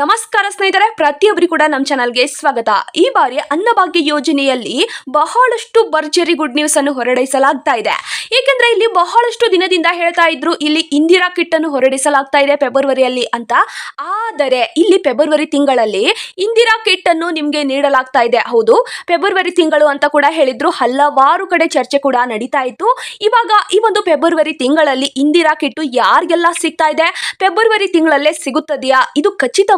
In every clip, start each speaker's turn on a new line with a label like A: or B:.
A: ನಮಸ್ಕಾರ ಸ್ನೇಹಿತರೆ, ಪ್ರತಿಯೊಬ್ಬರಿಗೂ ಕೂಡ ನಮ್ಮ ಚಾನಲ್ಗೆ ಸ್ವಾಗತ. ಈ ಬಾರಿ ಅನ್ನಭಾಗ್ಯ ಯೋಜನೆಯಲ್ಲಿ ಬಹಳಷ್ಟು ಭರ್ಜರಿ ಗುಡ್ ನ್ಯೂಸ್ ಅನ್ನು ಹೊರಡಿಸಲಾಗ್ತಾ ಇದೆ. ಏಕೆಂದ್ರೆ ಇಲ್ಲಿ ಬಹಳಷ್ಟು ದಿನದಿಂದ ಹೇಳ್ತಾ ಇದ್ರು, ಇಲ್ಲಿ ಇಂದಿರಾ ಕಿಟ್ ಅನ್ನು ಹೊರಡಿಸಲಾಗ್ತಾ ಇದೆ ಫೆಬ್ರವರಿಯಲ್ಲಿ ಅಂತ. ಆದರೆ ಇಲ್ಲಿ ಫೆಬ್ರವರಿ ತಿಂಗಳಲ್ಲಿ ಇಂದಿರಾ ಕಿಟ್ ಅನ್ನು ನಿಮ್ಗೆ ನೀಡಲಾಗ್ತಾ ಇದೆ. ಹೌದು, ಫೆಬ್ರವರಿ ತಿಂಗಳು ಅಂತ ಕೂಡ ಹೇಳಿದ್ರು. ಹಲವಾರು ಕಡೆ ಚರ್ಚೆ ಕೂಡ ನಡೀತಾ ಇತ್ತು. ಇವಾಗ ಈ ಒಂದು ಫೆಬ್ರವರಿ ತಿಂಗಳಲ್ಲಿ ಇಂದಿರಾ ಕಿಟ್ಟು ಯಾರಿಗೆಲ್ಲ ಸಿಗ್ತಾ ಇದೆ? ಫೆಬ್ರವರಿ ತಿಂಗಳಲ್ಲೇ ಸಿಗುತ್ತದೆಯಾ? ಇದು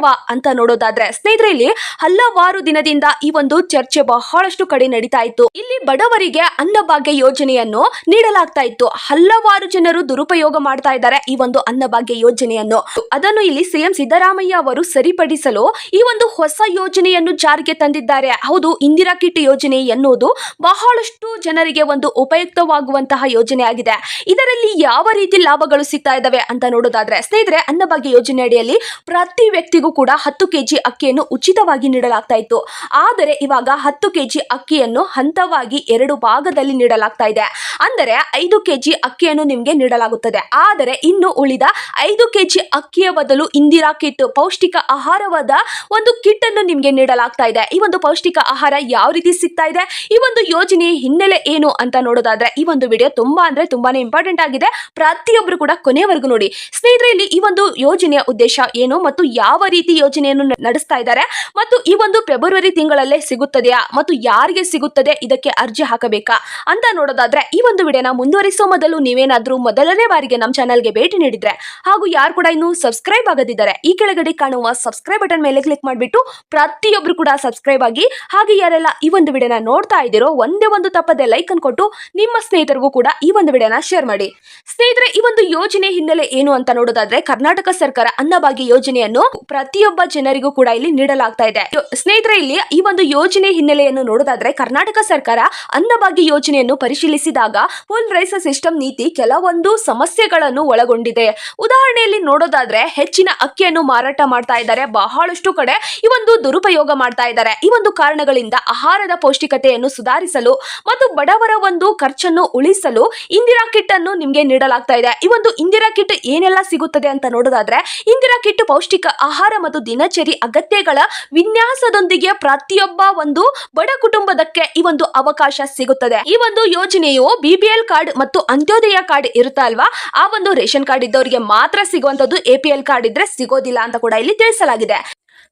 A: ಖಚಿತವಾ ಅಂತ ನೋಡೋದಾದ್ರೆ, ಸ್ನೇಹಿತರೆ, ಇಲ್ಲಿ ಹಲವಾರು ದಿನದಿಂದ ಈ ಒಂದು ಚರ್ಚೆ ಬಹಳಷ್ಟು ಕಡೆ ನಡೀತಾ ಇತ್ತು. ಇಲ್ಲಿ ಬಡವರಿಗೆ ಅನ್ನಭಾಗ್ಯ ಯೋಜನೆಯನ್ನು ನೀಡಲಾಗ್ತಾ ಇತ್ತು. ಹಲವಾರು ಜನರು ದುರುಪಯೋಗ ಮಾಡ್ತಾ ಇದ್ದಾರೆ ಈ ಒಂದು ಅನ್ನಭಾಗ್ಯ ಯೋಜನೆಯನ್ನು. ಅದನ್ನು ಇಲ್ಲಿ ಸಿಎಂ ಸಿದ್ದರಾಮಯ್ಯ ಅವರು ಸರಿಪಡಿಸಲು ಈ ಒಂದು ಹೊಸ ಯೋಜನೆಯನ್ನು ಜಾರಿಗೆ ತಂದಿದ್ದಾರೆ. ಹೌದು, ಇಂದಿರಾ ಕಿಟ್ ಯೋಜನೆ ಎನ್ನುವುದು ಬಹಳಷ್ಟು ಜನರಿಗೆ ಒಂದು ಉಪಯುಕ್ತವಾಗುವಂತಹ ಯೋಜನೆ ಆಗಿದೆ. ಇದರಲ್ಲಿ ಯಾವ ರೀತಿ ಲಾಭಗಳು ಸಿಗ್ತಾ ಇದಾವೆ ಅಂತ ನೋಡೋದಾದ್ರೆ, ಸ್ನೇಹಿತರೆ, ಅನ್ನಭಾಗ್ಯ ಯೋಜನೆ ಅಡಿಯಲ್ಲಿ ಪ್ರತಿ ವ್ಯಕ್ತಿಗೂ ಕೂಡ ಹತ್ತು ಕೆಜಿ ಅಕ್ಕಿಯನ್ನು ಉಚಿತವಾಗಿ ನೀಡಲಾಗ್ತಾ ಇತ್ತು. ಆದರೆ ಇವಾಗ ಹತ್ತು ಕೆಜಿ ಅಕ್ಕಿಯನ್ನು ಹಂತವಾಗಿ ಎರಡು ಭಾಗದಲ್ಲಿ ನೀಡಲಾಗ್ತಾ ಇದೆ. ಅಂದರೆ ಐದು ಕೆಜಿ ಅಕ್ಕಿಯನ್ನು ನಿಮಗೆ ನೀಡಲಾಗುತ್ತದೆ. ಆದರೆ ಇನ್ನು ಉಳಿದ ಐದು ಕೆಜಿ ಅಕ್ಕಿಯ ಬದಲು ಇಂದಿರಾ ಕಿಟ್ ಪೌಷ್ಟಿಕ ಆಹಾರವಾದ ಒಂದು ಕಿಟ್ ಅನ್ನು ನಿಮಗೆ ನೀಡಲಾಗ್ತಾ ಇದೆ. ಈ ಒಂದು ಪೌಷ್ಟಿಕ ಆಹಾರ ಯಾವ ರೀತಿ ಸಿಗ್ತಾ ಇದೆ? ಈ ಒಂದು ಯೋಜನೆಯ ಹಿನ್ನೆಲೆ ಏನು ಅಂತ ನೋಡೋದಾದ್ರೆ ಈ ಒಂದು ವಿಡಿಯೋ ತುಂಬಾ ಅಂದ್ರೆ ತುಂಬಾನೇ ಇಂಪಾರ್ಟೆಂಟ್ ಆಗಿದೆ. ಪ್ರತಿಯೊಬ್ಬರು ಕೂಡ ಕೊನೆಯವರೆಗೂ ನೋಡಿ. ಸ್ನೇಹಿತರೆ, ಇಲ್ಲಿ ಈ ಒಂದು ಯೋಜನೆಯ ಉದ್ದೇಶ ಏನು ಮತ್ತು ಯಾವ ರೀತಿ ಯೋಜನೆಯನ್ನು ನಡೆಸ್ತಾ ಇದ್ದಾರೆ. ಮತ್ತು ಈ ಒಂದು ಫೆಬ್ರವರಿ ತಿಂಗಳಲ್ಲೇ ಸಿಗುತ್ತದೆಯಾ? ಮತ್ತು ಯಾರಿಗೆ ಸಿಗುತ್ತದೆ? ಇದಕ್ಕೆ ಅರ್ಜಿ ಹಾಕಬೇಕಾ? ಅಂತ ನೋಡೋದಾದ್ರೆ, ಈ ಒಂದು ವಿಡಿಯೋನ ಮುಂದುವರಿಸುವ ಮೊದಲು ನೀವೇನಾದ್ರೂ ಮೊದಲನೇ ಬಾರಿಗೆ ನಮ್ಮ ಚಾನಲ್ಗೆ ಭೇಟಿ ನೀಡಿದ್ರೆ, ಹಾಗೂ ಯಾರು ಕೂಡ ಇನ್ನು ಸಬ್ಸ್ಕ್ರೈಬ್ ಆಗದಿದ್ದಾರೆ, ಈ ಕೆಳಗಡೆ ಕಾಣುವ ಸಬ್ಸ್ಕ್ರೈಬ್ ಬಟನ್ ಮೇಲೆ ಕ್ಲಿಕ್ ಮಾಡಿಬಿಟ್ಟು ಪ್ರತಿಯೊಬ್ರು ಕೂಡ ಸಬ್ಸ್ಕ್ರೈಬ್ ಆಗಿ, ಹಾಗೆ ಯಾರೆಲ್ಲ ಈ ಒಂದು ವಿಡಿಯೋನ ನೋಡ್ತಾ ಇದ್ದೀರೋ, ಒಂದೇ ಒಂದು ತಪ್ಪದೆ ಲೈಕ್ ಅನ್ನು ಕೊಟ್ಟು ನಿಮ್ಮ ಸ್ನೇಹಿತರಿಗೂ ಕೂಡ ಈ ಒಂದು ವಿಡಿಯೋನ ಶೇರ್ ಮಾಡಿ. ಸ್ನೇಹಿತರೆ, ಈ ಒಂದು ಯೋಜನೆ ಹಿನ್ನೆಲೆ ಏನು ಅಂತ ನೋಡೋದಾದ್ರೆ, ಕರ್ನಾಟಕ ಸರ್ಕಾರ ಅನ್ನಭಾಗ್ಯ ಯೋಜನೆಯನ್ನು ಪ್ರತಿಯೊಬ್ಬ ಜನರಿಗೂ ಕೂಡ ಇಲ್ಲಿ ನೀಡಲಾಗ್ತಾ ಇದೆ. ಸ್ನೇಹಿತರೆ, ಇಲ್ಲಿ ಈ ಒಂದು ಯೋಜನೆ ಹಿನ್ನೆಲೆಯನ್ನು ನೋಡೋದಾದ್ರೆ ಕರ್ನಾಟಕ ಸರ್ಕಾರ ಅನ್ನಭಾಗ್ಯ ಯೋಜನೆಯನ್ನು ಪರಿಶೀಲಿಸಿದಾಗ ಫುಲ್ ರೈಸ್ ಸಿಸ್ಟಮ್ ನೀತಿ ಕೆಲವೊಂದು ಸಮಸ್ಯೆಗಳನ್ನು ಒಳಗೊಂಡಿದೆ. ಉದಾಹರಣೆಯಲ್ಲಿ ನೋಡೋದಾದ್ರೆ ಹೆಚ್ಚಿನ ಅಕ್ಕಿಯನ್ನು ಮಾರಾಟ ಮಾಡ್ತಾ ಇದ್ದಾರೆ. ಬಹಳಷ್ಟು ಕಡೆ ಈ ಒಂದು ದುರುಪಯೋಗ ಮಾಡ್ತಾ ಇದ್ದಾರೆ. ಈ ಒಂದು ಕಾರಣಗಳಿಂದ ಆಹಾರದ ಪೌಷ್ಟಿಕತೆಯನ್ನು ಸುಧಾರಿಸಲು ಮತ್ತು ಬಡವರ ಒಂದು ಖರ್ಚನ್ನು ಉಳಿಸಲು ಇಂದಿರಾ ಕಿಟ್ ಅನ್ನು ನಿಮಗೆ ನೀಡಲಾಗ್ತಾ ಇದೆ. ಈ ಒಂದು ಇಂದಿರಾ ಕಿಟ್ ಏನೆಲ್ಲ ಸಿಗುತ್ತದೆ ಅಂತ ನೋಡೋದಾದ್ರೆ ಇಂದಿರಾ ಕಿಟ್ ಪೌಷ್ಟಿಕ ಆಹಾರ ಮತ್ತು ದಿನಚರಿ ಅಗತ್ಯಗಳ ವಿನ್ಯಾಸದೊಂದಿಗೆ ಪ್ರತಿಯೊಬ್ಬ ಒಂದು ಬಡ ಕುಟುಂಬದಕ್ಕೆ ಈ ಒಂದು ಅವಕಾಶ ಸಿಗುತ್ತದೆ. ಈ ಒಂದು ಯೋಜನೆಯು ಬಿಪಿಎಲ್ ಕಾರ್ಡ್ ಮತ್ತು ಅಂತ್ಯೋದಯ ಕಾರ್ಡ್ ಇರುತ್ತಾ ಅಲ್ವಾ? ಆ ಒಂದು ರೇಷನ್ ಕಾರ್ಡ್ ಇದ್ದವರಿಗೆ ಮಾತ್ರ ಸಿಗುವಂತದ್ದು ಎಪಿಎಲ್ ಕಾರ್ಡ್ ಇದ್ರೆ ಸಿಗೋದಿಲ್ಲ ಅಂತ ಕೂಡ ಇಲ್ಲಿ ತಿಳಿಸಲಾಗಿದೆ.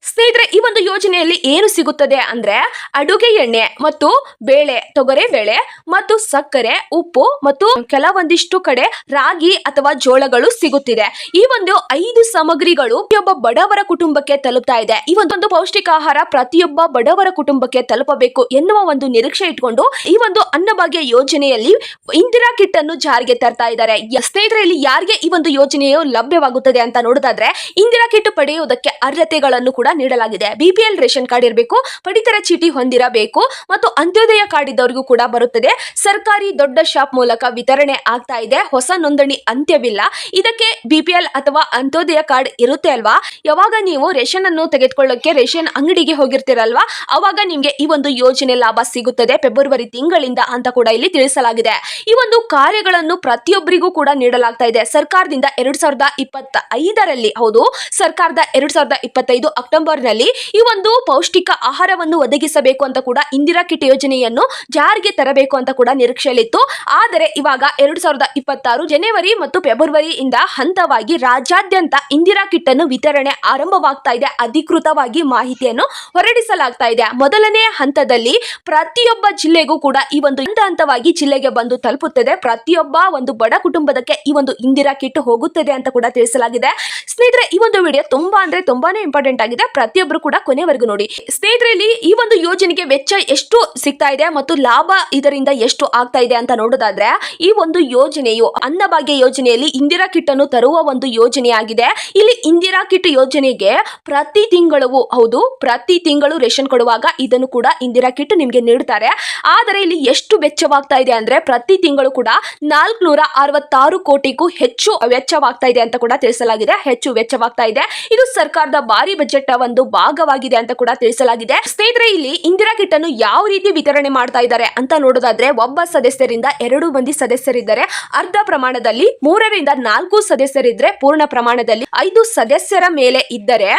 A: ಸ್ನೇಹಿತರೆ, ಈ ಒಂದು ಯೋಜನೆಯಲ್ಲಿ ಏನು ಸಿಗುತ್ತದೆ ಅಂದ್ರೆ ಅಡುಗೆ ಎಣ್ಣೆ ಮತ್ತು ಬೇಳೆ, ತೊಗರೆ ಬೇಳೆ ಮತ್ತು ಸಕ್ಕರೆ, ಉಪ್ಪು ಮತ್ತು ಕೆಲವೊಂದಿಷ್ಟು ಕಡೆ ರಾಗಿ ಅಥವಾ ಜೋಳಗಳು ಸಿಗುತ್ತಿದೆ. ಈ ಒಂದು ಐದು ಸಾಮಗ್ರಿಗಳು ಪ್ರತಿಯೊಬ್ಬ ಬಡವರ ಕುಟುಂಬಕ್ಕೆ ತಲುಪ್ತಾ ಇದೆ. ಈ ಒಂದೊಂದು ಪೌಷ್ಟಿಕ ಆಹಾರ ಪ್ರತಿಯೊಬ್ಬ ಬಡವರ ಕುಟುಂಬಕ್ಕೆ ತಲುಪಬೇಕು ಎನ್ನುವ ಒಂದು ನಿರೀಕ್ಷೆ ಇಟ್ಕೊಂಡು ಈ ಒಂದು ಅನ್ನಭಾಗ್ಯ ಯೋಜನೆಯಲ್ಲಿ ಇಂದಿರಾ ಕಿಟ್ ಅನ್ನು ಜಾರಿಗೆ ತರ್ತಾ ಇದ್ದಾರೆ. ಸ್ನೇಹಿತರೆ, ಇಲ್ಲಿ ಯಾರಿಗೆ ಈ ಒಂದು ಯೋಜನೆಯು ಲಭ್ಯವಾಗುತ್ತದೆ ಅಂತ ನೋಡೋದಾದ್ರೆ, ಇಂದಿರಾ ಕಿಟ್ ಪಡೆಯುವುದಕ್ಕೆ ಅರ್ಹತೆಗಳನ್ನು ಕೂಡ ನೀಡಲಾಗಿದೆ. ಬಿಪಿಎಲ್ ರೇಷನ್ ಕಾರ್ಡ್ ಇರಬೇಕು, ಪಡಿತರ ಚೀಟಿ ಹೊಂದಿರಬೇಕು ಮತ್ತು ಅಂತ್ಯೋದಯ ಕಾರ್ಡ್ ಇದ್ದವರಿಗೂ ಕೂಡ ಬರುತ್ತದೆ. ಸರ್ಕಾರಿ ದೊಡ್ಡ ಶಾಪ್ ಮೂಲಕ ವಿತರಣೆ ಆಗ್ತಾ ಇದೆ. ಹೊಸ ನೋಂದಣಿ ಅಂತ್ಯವಿಲ್ಲ. ಇದಕ್ಕೆ ಬಿಪಿಎಲ್ ಅಥವಾ ಅಂತ್ಯೋದಯ ಕಾರ್ಡ್ ಇರುತ್ತೆ ಅಲ್ವಾ? ಯಾವಾಗ ನೀವು ರೇಷನ್ ಅನ್ನು ತೆಗೆದುಕೊಳ್ಳೋಕೆ ರೇಷನ್ ಅಂಗಡಿಗೆ ಹೋಗಿರ್ತೀರಲ್ವಾ? ಅವಾಗ ನಿಮ್ಗೆ ಈ ಒಂದು ಯೋಜನೆ ಲಾಭ ಸಿಗುತ್ತದೆ. ಫೆಬ್ರವರಿ ತಿಂಗಳಿಂದ ಅಂತ ಕೂಡ ಇಲ್ಲಿ ತಿಳಿಸಲಾಗಿದೆ. ಈ ಒಂದು ಕಾರ್ಯಗಳನ್ನು ಪ್ರತಿಯೊಬ್ಬರಿಗೂ ಕೂಡ ನೀಡಲಾಗ್ತಾ ಇದೆ. ಸರ್ಕಾರದಿಂದ ಎರಡ್ ಸಾವಿರದ ಇಪ್ಪತ್ತ ಐದರಲ್ಲಿ ಹೌದು, ಸರ್ಕಾರದ ಎರಡ್ ಸಾವಿರದ ಇಪ್ಪತ್ತೈದು ಅಕ್ಟೋಬರ್ ನಲ್ಲಿ ಈ ಒಂದು ಪೌಷ್ಟಿಕ ಆಹಾರವನ್ನು ಒದಗಿಸಬೇಕು ಅಂತ ಕೂಡ ಇಂದಿರಾ ಕಿಟ್ ಯೋಜನೆಯನ್ನು ಜಾರಿಗೆ ತರಬೇಕು ಅಂತ ಕೂಡ ನಿರೀಕ್ಷೆಯಲ್ಲಿತ್ತು. ಆದರೆ ಇವಾಗ ಎರಡು ಸಾವಿರದ ಇಪ್ಪತ್ತಾರು ಜನವರಿ ಮತ್ತು ಫೆಬ್ರವರಿಯಿಂದ ಹಂತವಾಗಿ ರಾಜ್ಯಾದ್ಯಂತ ಇಂದಿರಾ ಕಿಟ್ ಅನ್ನು ವಿತರಣೆ ಆರಂಭವಾಗ್ತಾ ಇದೆ. ಅಧಿಕೃತವಾಗಿ ಮಾಹಿತಿಯನ್ನು ಹೊರಡಿಸಲಾಗ್ತಾ ಇದೆ. ಮೊದಲನೇ ಹಂತದಲ್ಲಿ ಪ್ರತಿಯೊಬ್ಬ ಜಿಲ್ಲೆಗೂ ಕೂಡ ಈ ಒಂದು ಹಂತ ಹಂತವಾಗಿ ಜಿಲ್ಲೆಗೆ ಬಂದು ತಲುಪುತ್ತದೆ. ಪ್ರತಿಯೊಬ್ಬ ಒಂದು ಬಡ ಕುಟುಂಬದಕ್ಕೆ ಈ ಒಂದು ಇಂದಿರಾ ಕಿಟ್ ಹೋಗುತ್ತದೆ ಅಂತ ಕೂಡ ತಿಳಿಸಲಾಗಿದೆ. ಸ್ನೇಹಿತರೆ, ಈ ಒಂದು ವಿಡಿಯೋ ತುಂಬಾ ಅಂದ್ರೆ ತುಂಬಾನೇ ಇಂಪಾರ್ಟೆಂಟ್ ಆಗಿದೆ. ಪ್ರತಿಯೊಬ್ಬರು ಕೂಡ ಕೊನೆವರೆಗೂ ನೋಡಿ. ಸ್ನೇಹಿತರೆ ಇಲ್ಲಿ ಈ ಒಂದು ಯೋಜನೆಗೆ ವೆಚ್ಚ ಎಷ್ಟು ಸಿಗ್ತಾ ಇದೆ ಮತ್ತು ಲಾಭ ಇದರಿಂದ ಎಷ್ಟು ಆಗ್ತಾ ಇದೆ ಅಂತ ನೋಡೋದಾದ್ರೆ, ಈ ಒಂದು ಯೋಜನೆಯು ಅನ್ನಭಾಗ್ಯ ಯೋಜನೆಯಲ್ಲಿ ಇಂದಿರಾ ಕಿಟ್ ಅನ್ನು ತರುವ ಒಂದು ಯೋಜನೆಯಾಗಿದೆ. ಇಲ್ಲಿ ಇಂದಿರಾ ಕಿಟ್ ಯೋಜನೆಗೆ ಪ್ರತಿ ತಿಂಗಳು ಹೌದು, ಪ್ರತಿ ತಿಂಗಳು ರೇಷನ್ ಕೊಡುವಾಗ ಇದನ್ನು ಕೂಡ ಇಂದಿರಾ ಕಿಟ್ ನಿಮಗೆ ನೀಡುತ್ತಾರೆ ಆದರೆ ಇಲ್ಲಿ ಎಷ್ಟು ವೆಚ್ಚವಾಗ್ತಾ ಇದೆ ಅಂದ್ರೆ, ಪ್ರತಿ ತಿಂಗಳು ಕೂಡ ನಾಲ್ಕುನೂರ ಅರವತ್ತಾರು ಕೋಟಿಗೂ ಹೆಚ್ಚು ವೆಚ್ಚವಾಗ್ತಾ ಇದೆ ಅಂತ ಕೂಡ ತಿಳಿಸಲಾಗಿದೆ. ಹೆಚ್ಚು ವೆಚ್ಚವಾಗ್ತಾ ಇದೆ. ಇದು ಸರ್ಕಾರದ ಭಾರಿ ಬಜೆಟ್ ಒಂದು ಭಾಗವಾಗಿದೆ ಅಂತ ಕೂಡ ತಿಳಿಸಲಾಗಿದೆ. ಸ್ನೇಹಿತರೆ, ಇಲ್ಲಿ ಇಂದಿರಾ ಕಿಟ್ ಅನ್ನು ಯಾವ ರೀತಿ ವಿತರಣೆ ಮಾಡ್ತಾ ಇದ್ದಾರೆ ಅಂತ ನೋಡೋದಾದ್ರೆ, ಒಬ್ಬ ಸದಸ್ಯರಿಂದ ಎರಡು ಮಂದಿ ಸದಸ್ಯರಿದ್ದಾರೆ. ಅರ್ಧ ಪ್ರಮಾಣದಲ್ಲಿ ಮೂರರಿಂದ ನಾಲ್ಕು ಸದಸ್ಯರಿದ್ರೆ ಪೂರ್ಣ ಪ್ರಮಾಣದಲ್ಲಿ ಐದು ಸದಸ್ಯರ ಮೇಲೆ ಇದ್ದರೆ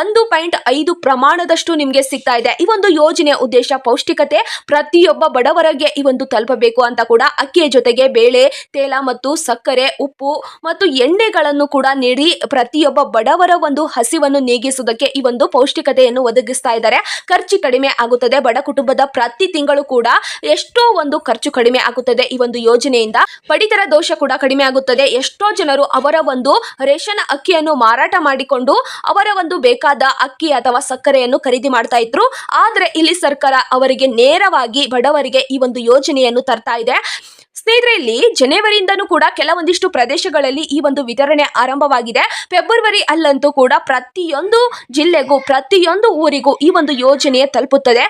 A: ಒಂದು ಪಾಯಿಂಟ್ ಐದು ಪ್ರಮಾಣದಷ್ಟು ನಿಮ್ಗೆ ಸಿಗ್ತಾ ಇದೆ. ಈ ಒಂದು ಯೋಜನೆಯ ಉದ್ದೇಶ ಪೌಷ್ಟಿಕತೆ, ಪ್ರತಿಯೊಬ್ಬ ಬಡವರಿಗೆ ಈ ಒಂದು ತಲುಪಬೇಕು ಅಂತ ಕೂಡ ಅಕ್ಕಿಯ ಜೊತೆಗೆ ಬೇಳೆ, ತೇಲ ಮತ್ತು ಸಕ್ಕರೆ, ಉಪ್ಪು ಮತ್ತು ಎಣ್ಣೆಗಳನ್ನು ಕೂಡ ನೀಡಿ ಪ್ರತಿಯೊಬ್ಬ ಬಡವರ ಒಂದು ಹಸಿವನ್ನು ನೀಗಿಸುವುದಕ್ಕೆ ಈ ಒಂದು ಪೌಷ್ಟಿಕತೆಯನ್ನು ಒದಗಿಸ್ತಾ ಇದ್ದಾರೆ. ಖರ್ಚು ಕಡಿಮೆ ಆಗುತ್ತದೆ. ಬಡ ಕುಟುಂಬದ ಪ್ರತಿ ತಿಂಗಳು ಕೂಡ ಎಷ್ಟೋ ಒಂದು ಖರ್ಚು ಕಡಿಮೆ ಆಗುತ್ತದೆ ಈ ಒಂದು ಯೋಜನೆಯಿಂದ. ಪಡಿತರ ದೋಷ ಕೂಡ ಕಡಿಮೆ ಆಗುತ್ತದೆ. ಎಷ್ಟೋ ಜನರು ಅವರ ಒಂದು ರೇಷನ್ ಅಕ್ಕಿಯನ್ನು ಮಾರಾಟ ಮಾಡಿಕೊಂಡು ಅವರ ಒಂದು ಬೇಕಾದ ಅಕ್ಕಿ ಅಥವಾ ಸಕ್ಕರೆಯನ್ನು ಖರೀದಿ ಮಾಡ್ತಾ ಇದ್ರು. ಆದ್ರೆ ಇಲ್ಲಿ ಸರ್ಕಾರ ಅವರಿಗೆ ನೇರವಾಗಿ ಬಡವರಿಗೆ ಈ ಒಂದು ಯೋಜನೆಯನ್ನು ತರ್ತಾ ಇದೆ. ಸ್ನೇಹಿತರೆ, ಇಲ್ಲಿ ಜನವರಿಯಿಂದನೂ ಕೂಡ ಕೆಲವೊಂದಿಷ್ಟು ಪ್ರದೇಶಗಳಲ್ಲಿ ಈ ಒಂದು ವಿತರಣೆ ಆರಂಭವಾಗಿದೆ. ಫೆಬ್ರವರಿ ಅಲ್ಲಂತೂ ಕೂಡ ಪ್ರತಿಯೊಂದು ಜಿಲ್ಲೆಗೂ, ಪ್ರತಿಯೊಂದು ಊರಿಗೂ ಈ ಒಂದು ಯೋಜನೆ ತಲುಪುತ್ತದೆ.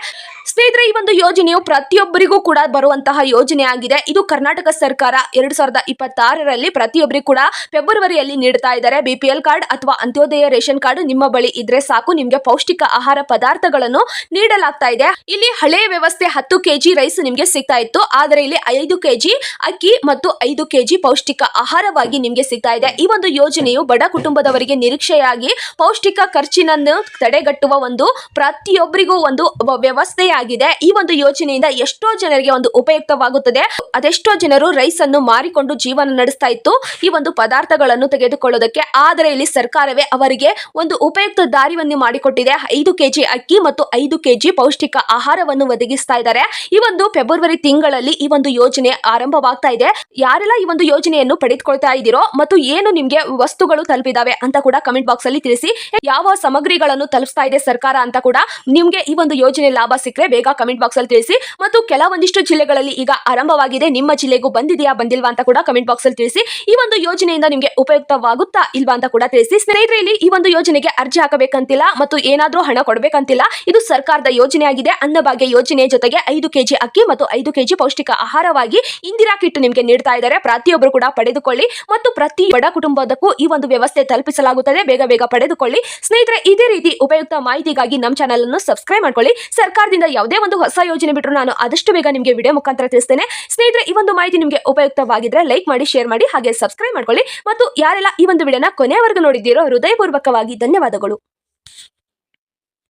A: ಸ್ನೇಹಿತರೆ, ಈ ಒಂದು ಯೋಜನೆಯು ಪ್ರತಿಯೊಬ್ಬರಿಗೂ ಕೂಡ ಬರುವಂತಹ ಯೋಜನೆ ಆಗಿದೆ. ಇದು ಕರ್ನಾಟಕ ಸರ್ಕಾರ ಎರಡ್ ಸಾವಿರದ ಇಪ್ಪತ್ತಾರರಲ್ಲಿ ಪ್ರತಿಯೊಬ್ಬರಿಗೂ ಕೂಡ ಫೆಬ್ರವರಿಯಲ್ಲಿ ನೀಡ್ತಾ ಇದ್ದಾರೆ. ಬಿ ಪಿ ಎಲ್ ಕಾರ್ಡ್ ಅಥವಾ ಅಂತ್ಯೋದಯ ರೇಷನ್ ಕಾರ್ಡ್ ನಿಮ್ಮ ಬಳಿ ಇದ್ರೆ ಸಾಕು. ನಿಮಗೆ ಪೌಷ್ಟಿಕ ಆಹಾರ ಪದಾರ್ಥಗಳನ್ನು ನೀಡಲಾಗ್ತಾ ಇದೆ. ಇಲ್ಲಿ ಹಳೆಯ ವ್ಯವಸ್ಥೆ ಹತ್ತು ಕೆಜಿ ರೈಸ್ ನಿಮಗೆ ಸಿಗ್ತಾ ಇತ್ತು. ಆದರೆ ಇಲ್ಲಿ ಐದು ಕೆಜಿ ಅಕ್ಕಿ ಮತ್ತು ಐದು ಕೆಜಿ ಪೌಷ್ಟಿಕ ಆಹಾರವಾಗಿ ನಿಮಗೆ ಸಿಗ್ತಾ ಇದೆ. ಈ ಒಂದು ಯೋಜನೆಯು ಬಡ ಕುಟುಂಬದವರಿಗೆ ನಿರೀಕ್ಷೆಯಾಗಿ ಪೌಷ್ಟಿಕ ಖರ್ಚಿನನ್ನು ತಡೆಗಟ್ಟುವ ಒಂದು ಪ್ರತಿಯೊಬ್ಬರಿಗೂ ಒಂದು ವ್ಯವಸ್ಥೆಯಾಗಿದೆ. ಈ ಒಂದು ಯೋಜನೆಯಿಂದ ಎಷ್ಟೋ ಜನರಿಗೆ ಒಂದು ಉಪಯುಕ್ತವಾಗುತ್ತದೆ. ಅದೆಷ್ಟೋ ಜನರು ರೈಸ್ ಅನ್ನು ಮಾರಿಕೊಂಡು ಜೀವನ ನಡೆಸ್ತಾ ಇತ್ತು. ಈ ಒಂದು ಪದಾರ್ಥಗಳನ್ನು ತೆಗೆದುಕೊಳ್ಳೋದಕ್ಕೆ. ಆದರೆ ಇಲ್ಲಿ ಸರ್ಕಾರವೇ ಅವರಿಗೆ ಒಂದು ಉಪಯುಕ್ತ ದಾರಿಯನ್ನು ಮಾಡಿಕೊಟ್ಟಿದೆ. ಐದು ಕೆಜಿ ಅಕ್ಕಿ ಮತ್ತು ಐದು ಕೆಜಿ ಪೌಷ್ಟಿಕ ಆಹಾರವನ್ನು ಒದಗಿಸ್ತಾ ಇದ್ದಾರೆ. ಈ ಒಂದು ಫೆಬ್ರವರಿ ತಿಂಗಳಲ್ಲಿ ಈ ಒಂದು ಯೋಜನೆ ಆರಂಭವಾಗ್ತಾ ಇದೆ. ಯಾರೆಲ್ಲ ಈ ಒಂದು ಯೋಜನೆಯನ್ನು ಪಡೆದುಕೊಳ್ತಾ ಇದ್ದೀರೋ ಮತ್ತು ಏನು ನಿಮ್ಗೆ ವಸ್ತುಗಳು ತಲುಪಿದಾವೆ ಅಂತ ಕೂಡ ಕಮೆಂಟ್ ಬಾಕ್ಸ್ ಅಲ್ಲಿ ತಿಳಿಸಿ. ಯಾವ ಸಾಮಗ್ರಿಗಳನ್ನು ತಲುಪಿಸ್ತಾ ಇದೆ ಸರ್ಕಾರ ಅಂತ ಕೂಡ ನಿಮ್ಗೆ ಈ ಒಂದು ಯೋಜನೆ ಲಾಭ ಸಿಕ್ಕರೆ ಬೇಗ ಕಮೆಂಟ್ ಬಾಕ್ಸ್ ಅಲ್ಲಿ ತಿಳಿಸಿ. ಮತ್ತು ಕೆಲವೊಂದಿಷ್ಟು ಜಿಲ್ಲೆಗಳಲ್ಲಿ ಈಗ ಆರಂಭವಾಗಿದೆ. ನಿಮ್ಮ ಜಿಲ್ಲೆಗೂ ಬಂದಿದೆಯಾ, ಬಂದಿಲ್ವಾ ಅಂತ ಕೂಡ ಕಮೆಂಟ್ ಬಾಕ್ಸ್ ಅಲ್ಲಿ ತಿಳಿಸಿ. ಈ ಒಂದು ಯೋಜನೆಯಿಂದ ನಿಮಗೆ ಉಪಯುಕ್ತವಾಗುತ್ತಾ ಇಲ್ವಾ ಅಂತ ಕೂಡ ತಿಳಿಸಿ. ಸ್ನೇಹಿತರೆ ಇಲ್ಲಿ ಈ ಒಂದು ಯೋಜನೆಗೆ ಅರ್ಜಿ ಹಾಕಬೇಕಂತಿಲ್ಲ ಮತ್ತು ಏನಾದ್ರೂ ಹಣ ಕೊಡಬೇಕಂತಿಲ್ಲ. ಇದು ಸರ್ಕಾರದ ಯೋಜನೆ ಆಗಿದೆ ಅನ್ನಭಾಗ್ಯ ಯೋಜನೆ ಜೊತೆಗೆ ಐದು ಕೆಜಿ ಅಕ್ಕಿ ಮತ್ತು ಐದು ಕೆಜಿ ಪೌಷ್ಟಿಕ ಆಹಾರವಾಗಿ ಇಂದಿರಾ ಕಿಟ್ ನಿಮಗೆ ನೀಡ್ತಾ ಇದ್ದಾರೆ. ಪ್ರತಿಯೊಬ್ಬರು ಕೂಡ ಪಡೆದುಕೊಳ್ಳಿ ಮತ್ತು ಪ್ರತಿ ಬಡ ಕುಟುಂಬದಕ್ಕೂ ಈ ಒಂದು ವ್ಯವಸ್ಥೆ ತಲುಪಿಸಲಾಗುತ್ತದೆ. ಬೇಗ ಬೇಗ ಪಡೆದುಕೊಳ್ಳಿ. ಸ್ನೇಹಿತರೆ, ಇದೇ ರೀತಿ ಉಪಯುಕ್ತ ಮಾಹಿತಿಗಾಗಿ ನಮ್ಮ ಚಾನಲ್ ಅನ್ನು ಸಬ್ಸ್ಕ್ರೈಬ್ ಮಾಡ್ಕೊಳ್ಳಿ. ಸರ್ಕಾರದಿಂದ ಯಾವುದೇ ಒಂದು ಹೊಸ ಯೋಜನೆ ಬಿಟ್ಟರು ನಾನು ಆದಷ್ಟು ಬೇಗ ನಿಮಗೆ ವಿಡಿಯೋ ಮುಖಾಂತರ ತಿಳಿಸ್ತೇನೆ. ಸ್ನೇಹಿತರೆ, ಈ ಒಂದು ಮಾಹಿತಿ ನಿಮಗೆ ಉಪಯುಕ್ತವಾಗಿದ್ರೆ ಲೈಕ್ ಮಾಡಿ ಶೇರ್ ಮಾಡಿ, ಹಾಗೆ ಸಬ್ಸ್ಕ್ರೈಬ್ ಮಾಡ್ಕೊಳ್ಳಿ. ಮತ್ತು ಯಾರೆಲ್ಲ ಈ ಒಂದು ವಿಡಿಯೋನ ಕೊನೆಯವರೆಗೂ ನೋಡಿದ್ದೀರೋ, ಹೃದಯಪೂರ್ವಕವಾಗಿ ಧನ್ಯವಾದಗಳು.